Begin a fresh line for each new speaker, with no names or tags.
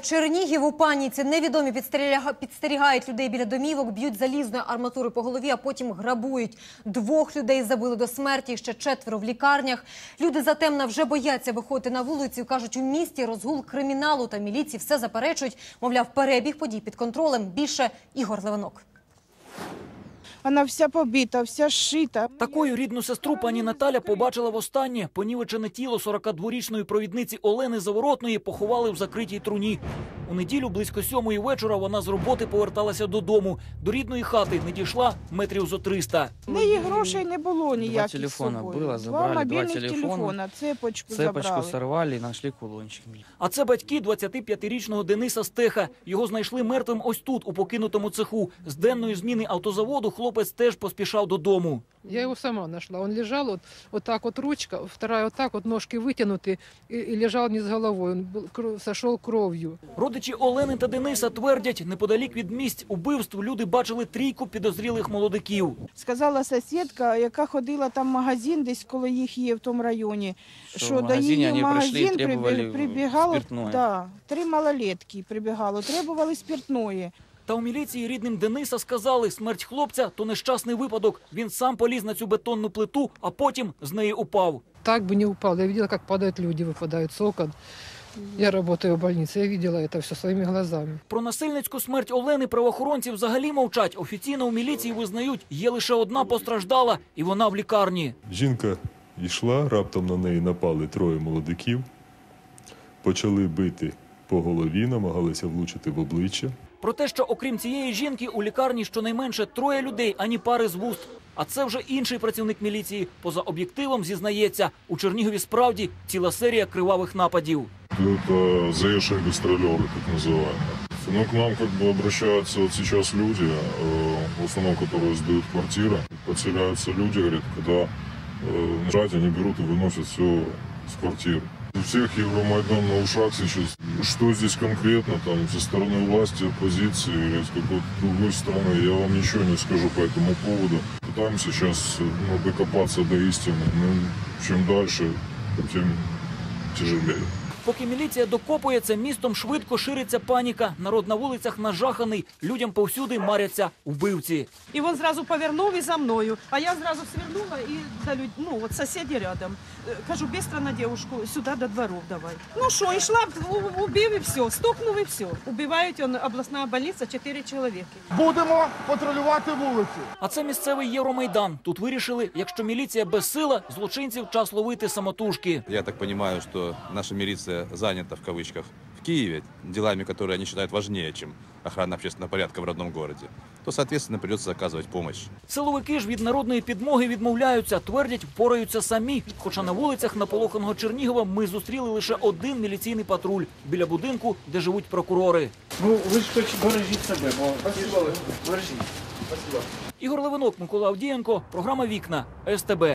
Чернігів у паніці. Невідомі підстеріга- підстерігають людей біля домівок, б'ють залізної арматури по голові, а потім грабують. Двох людей забили до смерті, ще четверо в лікарнях. Люди затемна вже бояться виходити на вулицю. Кажуть, у місті розгул криміналу та міліції все заперечують. Мовляв, перебіг подій під контролем. Більше Ігор Левинок.
Вона вся побита, вся шита.
Такою рідну сестру пані Наталя побачила востаннє. Понівечене тіло 42-річної провідниці Олени Заворотної поховали в закритій труні. У неділю близько сьомої вечора вона з роботи поверталася додому. До рідної хати не дійшла метрів зо 300.
Неї грошей не було ніяких
телефона
з собою.
було, забрали два
мобільних
телефона,
телефона, цепочку,
Цепочку
забрали.
сорвали и нашли кулончик.
А це батьки 25-річного Дениса Стеха. Його знайшли мертвим ось тут, у покинутому цеху. З денної зміни автозаводу хлопець теж поспішав додому.
Я его сама нашла. Он лежал вот, вот так вот ручка, вторая вот так вот ножки вытянуты и, и лежал не с головой. Он был, кро- сошел кровью.
Родичі Олени та Дениса твердять, неподалік від місць убивств люди бачили трійку підозрілих молодиків.
Сказала сусідка, яка ходила там в магазин, десь коли їх є в тому районі,
Що
що,
в
до
магазині
її в
вони прийшли і
магазин
требували
прибі- прибігало
спиртное.
да, три малолетки прибігало, требували спиртної.
Та у міліції рідним Дениса сказали, смерть хлопця то нещасний випадок. Він сам поліз на цю бетонну плиту, а потім з неї упав.
Так бы не упал. Я видела, как падают люди, выпадают с окон. Я работаю в больнице, я видела это все своими глазами.
Про насильницьку смерть Олени правоохоронці взагалі мовчать. Офіційно у міліції визнають, є лише одна постраждала, і вона в лікарні.
Жінка йшла, раптом на неї напали троє молодиків, почали бити по голові, намагалися влучити в обличчя.
Про те, що окрім цієї жінки у лікарні щонайменше троє людей, ані пари з вуст. А це вже інший працівник міліції. Поза об'єктивом зізнається, у Чернігові справді ціла серія кривавих нападів.
Это заезжие гастролеры, так называемые. Ну, к нам как бы обращаются вот сейчас люди, э, в основном, которые сдают квартиры. Подселяются люди, говорят, когда э, нажать, они берут и выносят все с квартир. У всех Евромайдан на ушах сейчас. Что здесь конкретно, там, со стороны власти, оппозиции или с какой-то другой стороны, я вам ничего не скажу по этому поводу. Пытаемся сейчас ну, докопаться до истины. Ну, чем дальше, тем тяжелее.
Поки міліція докопується, містом швидко шириться паніка. Народ на вулицях нажаханий, людям повсюди маряться вбивці.
І він зразу повернув і за мною. А я зразу свернула і до люд... ну, от сусіді рядом. Е, Кажу, быстро на девушку, сюди до двору давай. Ну що, йшла, убив і все, стукнув і все. Убивають он, обласна больниця, чотири чоловіки.
Будемо патрулювати вулиці.
А це місцевий Євромайдан. Тут вирішили, якщо міліція безсила, злочинців час ловити самотужки.
Я так понимаю, что наша милиция занята в кавычках в Киеве делами, которые они считают важнее, чем охрана общественного порядка в родном городе, то, соответственно, придется оказывать помощь.
Силовики ж від народної підмоги відмовляються, твердять, впораються самі. Хоча на вулицях наполоханого Чернігова ми зустріли лише один міліційний патруль біля будинку, де живуть прокурори.
Ну, вы же только бережіть себе, бо... Спасибо. Бережіть.
Ігор Левинок, Микола Авдієнко, програма Вікна СТБ.